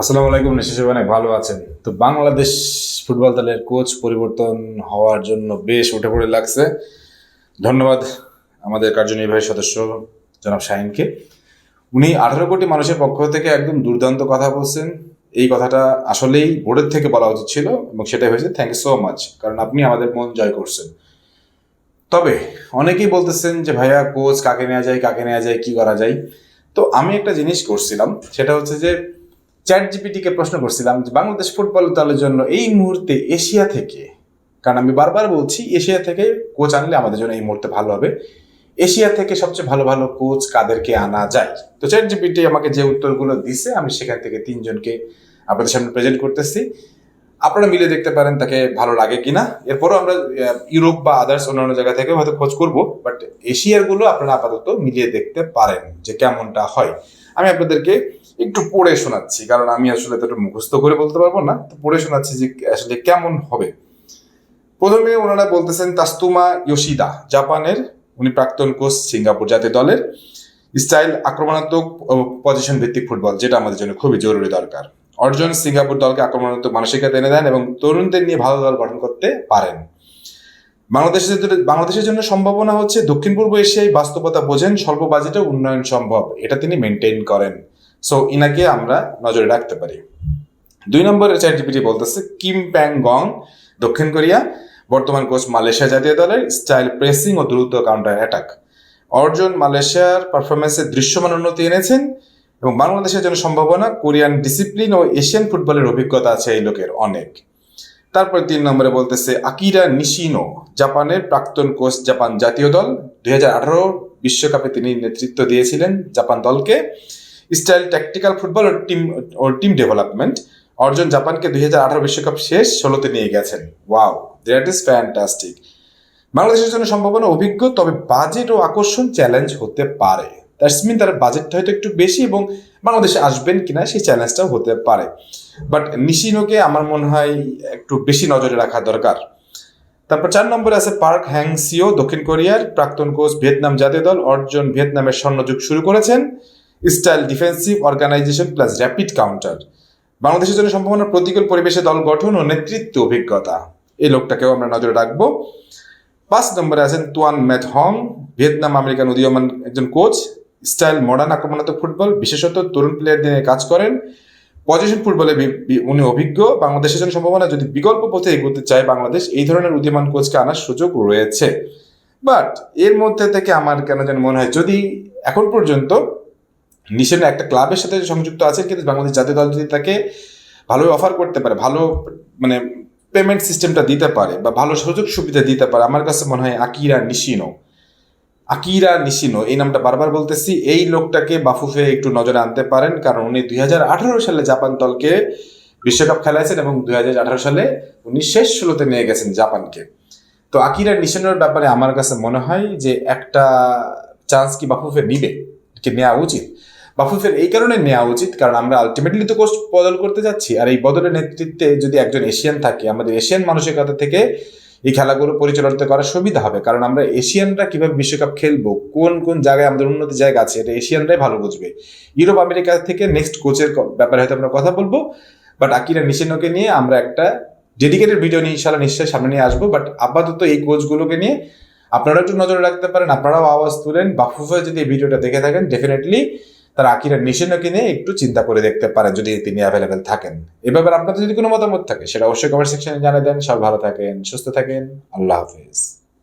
আসসালামু আলাইকুম, নিশ্চয়ই অনেক ভালো আছেন। তো বাংলাদেশ ফুটবল দলের কোচ পরিবর্তন হওয়ার জন্য বেশ উঠে পড়ে লাগছে। ধন্যবাদ আমাদের কার্যনির্বাহী সদস্য জনাব শাহিনকে। উনি আঠারো কোটি মানুষের পক্ষ থেকে একদম দুর্দান্ত কথা বলছেন। এই কথাটা আসলেই বোর্ডের থেকে বলা উচিত ছিল এবং সেটাই হয়েছে। থ্যাংক ইউ সো মাচ কারণ আপনি আমাদের মন জয় করছেন। তবে অনেকেই বলতেছেন যে, ভাইয়া, কোচ কাকে নেওয়া যায়, কাকে নেওয়া যায়, কি করা যায়? তো আমি একটা জিনিস করছিলাম, সেটা হচ্ছে যে চ্যাট জিপিটিকে প্রশ্ন করছিলাম যে বাংলাদেশ ফুটবল দলের জন্য এই মুহূর্তে এশিয়া থেকে, কারণ আমি বারবার বলছি এশিয়া থেকে কোচ আনলে আমাদের জন্য এই মুহূর্তে ভালো হবে। এশিয়া থেকে সবচেয়ে ভালো ভালো কোচ কাদেরকে আনা যায়? তো চ্যাট জিপিটি আমাকে যে উত্তরগুলো দিছে, আমি সেখান থেকে তিনজনকে আপনাদের সামনে প্রেজেন্ট করতেছি। আপনারা মিলে দেখতে পারেন তাকে ভালো লাগে কিনা। এরপরও আমরা ইউরোপ বা আদার্স অন্যান্য জায়গা থেকে হয়তো খোঁজ করব বাট এশিয়ারগুলো আপনারা আপাতত মিলিয়ে দেখতে পারেন যে কেমনটা হয়। আমি আপনাদেরকে একটু পড়ে শোনাচ্ছি, কারণ আমি আসলে এতটা মুখস্থ করে বলতে পারব না, তো পড়ে শোনাচ্ছি যে আসলে কেমন হবে। প্রথমে ওনারা বলতেছেন তাস্তুমা ইয়োশিদা, জাপানের, উনি প্রাক্তন কোচ সিঙ্গাপুর জাতীয় দলের, স্টাইল আক্রমণাত্মক পজিশন ভিত্তিক ফুটবল, যেটা আমাদের জন্য খুবই জরুরি দরকার। অর্জন সিঙ্গাপুর দলকে আক্রমণাত্মক মানসিকতা এনে দেন এবং তরুণদের নিয়ে ভালো দল গঠন করতে পারেন। বাংলাদেশের বাংলাদেশের জন্য সম্ভাবনা হচ্ছে দক্ষিণ পূর্ব এশিয়ায় বাস্তবতা বোঝেন, স্বল্প বাজেটে উন্নয়ন সম্ভব। এটা তিনি মেনটেন করেন। সো ইনাকে আমরা নজরে রাখতে পারি। দুই নম্বরের চ্যাট জিপিটি বলতেছে, কিম প্যাং গং দক্ষিণ কোরিয়া, বর্তমান কোচ মালয়েশিয়া জাতীয় দলের স্টাইল প্রেসিং ও দ্রুত কাউন্টার অ্যাটাক অর্জন মালয়েশিয়ার পারফরমেন্সে দৃশ্যমান উন্নতি এনেছেন এবং বাংলাদেশের জন্য সম্ভাবনা, কোরিয়ান ডিসিপ্লিন ও এশিয়ান ফুটবলের অভিজ্ঞতা আছে এই লোকের অনেক। তারপর তিন নম্বরে বলতেছে আকিরা নিশিনো, জাপানের প্রাক্তন কোচ, জাপান জাতীয় দল। দুই বিশ্বকাপে তিনি নেতৃত্ব দিয়েছিলেন জাপান দলকে। স্টাইল ট্যাকটিক্যাল ফুটবল ও টিম ও টিম ডেভেলপমেন্ট। অর্জন জাপানকে দুই বিশ্বকাপ শেষ ষোলোতে নিয়ে গেছেন। Wow, that is fantastic. বাংলাদেশের জন্য সম্ভাবনা অভিজ্ঞ, তবে বাজেট ও আকর্ষণ চ্যালেঞ্জ হতে পারে। দ্যাটস মিন তার বাজেটটা হয়তো একটু বেশি এবং বাংলাদেশে আসবেন কিনা সেই চ্যালেঞ্জটাও হতে পারে। বাট নিশিনোকে আমার মনে হয় একটু বেশি নজরে রাখা দরকার। তারপর চার নম্বরে আছে পার্ক হ্যাং সিও দক্ষিণ কোরিয়ার প্রাক্তন কোচ ভিয়েতনাম জাতীয় দল অর্জন ভিয়েতনামের স্বর্ণযুগ শুরু করেছেন। Style defensive organisation plus rapid counter বাংলাদেশের জন্য সম্ভাবনা প্রতিকূল পরিবেশে দল গঠন ও নেতৃত্ব অভিজ্ঞতা। এই লোকটাকেও আমরা নজরে রাখব। পাঁচ নম্বরে আছেন তুয়ান ম্যাথ হং ভিয়েতনাম আমেরিকান উদীয়মান একজন কোচ। স্টাইল মডার্ন আক্রমণাত্মক ফুটবল, বিশেষত তরুণ প্লেয়ারদের নিয়ে কাজ করেন। পজিশন ফুটবলে উনি অভিজ্ঞ। বাংলাদেশের জন্য সম্ভাবনা, যদি বিকল্প পথে এগোতে চায় বাংলাদেশ, এই ধরনের উদীয়মান কোচকে আনার সুযোগ রয়েছে। বাট এর মধ্যে থেকে আমার কেন যেন মনে হয়, যদি এখন পর্যন্ত নিশেন একটা ক্লাবের সাথে সংযুক্ত আছেন, কিন্তু বাংলাদেশ জাতীয় দল যদি তাকে ভালোই অফার করতে পারে, ভালো মানে পেমেন্ট সিস্টেমটা দিতে পারে বা ভালো সুযোগ সুবিধা দিতে পারে, আমার কাছে মনে হয় আকিরা নিশিনো। আকিরা নিশিনো, এই নামটা বারবার বলতেছি, এই লোকটাকে বাফুফে একটু নজরে আনতে পারেন, কারণ উনি দু হাজার আঠারো সালে জাপান দলকে বিশ্বকাপ খেলাইছেন এবং দু হাজার আঠারো সালে উনি শেষ ষোলোতে নিয়ে গেছেন জাপানকে। তো আকিরা নিশানোর ব্যাপারে আমার কাছে মনে হয় যে একটা চান্স কি বাফুফে নিবে কি নেওয়া উচিত। বাফুফের এই কারণে নেওয়া উচিত, কারণ আমরা আলটিমেটলি তো কোচ বদল করতে যাচ্ছি, আর এই বদলের নেতৃত্বে যদি একজন এশিয়ান থাকে, আমাদের এশিয়ান মানসিকতা থেকে এই খেলাগুলো পরিচালিত করার সুবিধা হবে। কারণ আমরা এশিয়ানরা কীভাবে বিশ্বকাপ খেলব, কোন কোন জায়গায় আমাদের উন্নতি জায়গা আছে, এটা এশিয়ানরাই ভালো বুঝবে। ইউরোপ, আমেরিকা থেকে নেক্সট কোচের ব্যাপারে হয়তো আমরা কথা বলব বাট আকিরা নিশিনোকে নিয়ে আমরা একটা ডেডিকেটেড ভিডিও নিয়ে ইনশাল্লাহ নিশ্চয়ই সামনে নিয়ে আসব বাট আপাতত এই কোচগুলোকে নিয়ে আপনারা একটু নজরে রাখতে পারেন, আপনারাও আওয়াজ তুলেন, বাফুফে যদি এই ভিডিওটা দেখে থাকেন ডেফিনেটলি তারা আকিরা নিশিনোকে নিয়ে একটু চিন্তা করে দেখতে পারেন যদি তিনি অ্যাভেলেবেল থাকেন। এ ব্যাপারে আপনাদের যদি কোনো মতামত থাকে, সেটা অবশ্যই কমেন্ট সেকশনে জানিয়ে দেন। সব ভালো থাকেন, সুস্থ থাকেন। আল্লাহ হাফিজ।